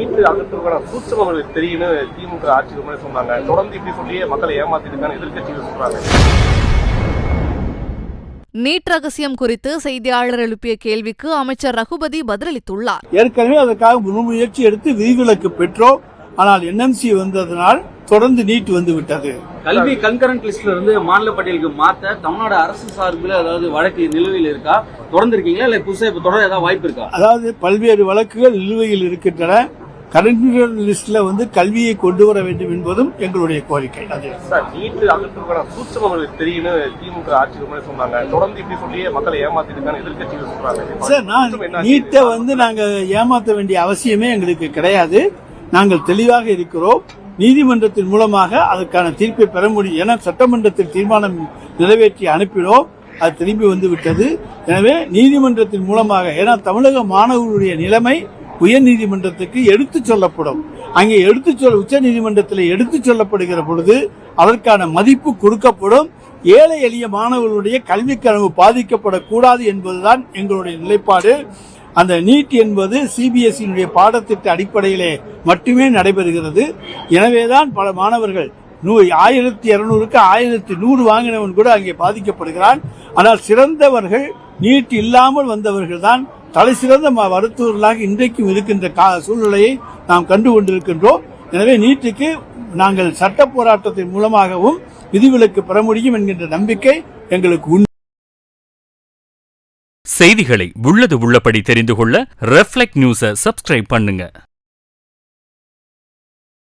நீட்டு அகற்றுவதற்கான சூட்சம் அவர்களுக்கு தெரியும்னு திமுக ஆட்சிக்கு சொன்னாங்க. தொடர்ந்து இப்படி சொல்லியே மக்களை ஏமாத்திருக்கான எதிர்க்கட்சிகள் சொல்றாங்க. நீட் ரகசியம் குறித்து செய்தியாளர் எழுப்பிய கேள்விக்கு அமைச்சர் ரகுபதி பதிலளித்துள்ளார். ஏற்கனவே அதற்காக முன்முயற்சி எடுத்து விதிவிலக்கு பெற்றோம். ஆனால் என்எம்சி வந்ததனால் தொடர்ந்து நீட் வந்து விட்டது. கல்வி கன்கரண்ட் லிஸ்ட்ல இருந்து மாநில பட்டியலுக்கு மாத்த தமிழ்நாடு அரசு சார்பில் அதாவது வழக்கு நிலுவையில் இருக்கா? தொடர்ந்து இருக்கீங்களா இல்ல புதுசா இப்ப தொடர ஏதாவது வாய்ப்பு இருக்கா? அதாவது பல்வேறு வழக்குகள் நிலுவையில் இருக்கின்றன. கரண்ட் லிஸ்ட்ல வந்து கல்வியை கொண்டு வர வேண்டும் என்பதும் எங்களுடைய கோரிக்கை. அது சார் நீட்டு அகற்றுவதற்கான சூட்சம் அவர்களுக்கு தெரியும்னு திமுக முன்னாடி சொன்னாங்க. தொடர்ந்து இப்படி சொல்லியே மக்களை சொல்றாங்க. சார் நான் நீட்டை வந்து நாங்க ஏமாற்ற வேண்டிய அவசியமே எங்களுக்கு கிடையாது. நாங்கள் தெளிவாக இருக்கிறோம். நீதிமன்றத்தின் மூலமாக அதற்கான தீர்ப்பை பெற முடியும் என சட்டமன்றத்தில் தீர்மானம் நிறைவேற்றி அனுப்பினோம். அது திரும்பி வந்து விட்டது எனவே நீதிமன்றத்தின் மூலமாக ஏன்னா தமிழக மாணவர்களுடைய நிலைமை உயர் நீதிமன்றத்துக்கு எடுத்துச் சொல்லப்படும். அங்கே எடுத்துச் சொல்ல உச்ச நீதிமன்றத்தில் எடுத்துச் சொல்லப்படுகிற பொழுது அதற்கான மதிப்பு கொடுக்கப்படும். ஏழை எளிய மாணவர்களுடைய கல்வி கனவு பாதிக்கப்படக்கூடாது என்பதுதான் எங்களுடைய நிலைப்பாடு. அந்த நீட் என்பது சிபிஎஸ்இனுடைய பாடத்திட்ட அடிப்படையிலே மட்டுமே நடைபெறுகிறது. எனவேதான் பல மாணவர்கள் நூ ஆயிரத்தி இருநூறுக்கு ஆயிரத்தி நூறு வாங்கினவன் கூட அங்கே பாதிக்கப்படுகிறான். ஆனால் சிறந்தவர்கள் நீட் இல்லாமல் வந்தவர்கள் தான் தலை சிறந்த ம- மருத்துவர்களாக இன்றைக்கும் இருக்கின்ற கா- சூழ்நிலையை நாம் கண்டு கொண்டிருக்கின்றோம் எனவே நீட்டுக்கு நாங்கள் சட்ட போராட்டத்தின் மூலமாகவும் விதிவிலக்கு பெற முடியும் என்கின்ற நம்பிக்கை எங்களுக்கு உண்டு. செய்திகளை உள்ளது உள்ளபடி தெரிந்து கொள்ள ரெஃப்ளெக்ட் நியூஸை சப்ஸ்கிரைப் பண்ணுங்க.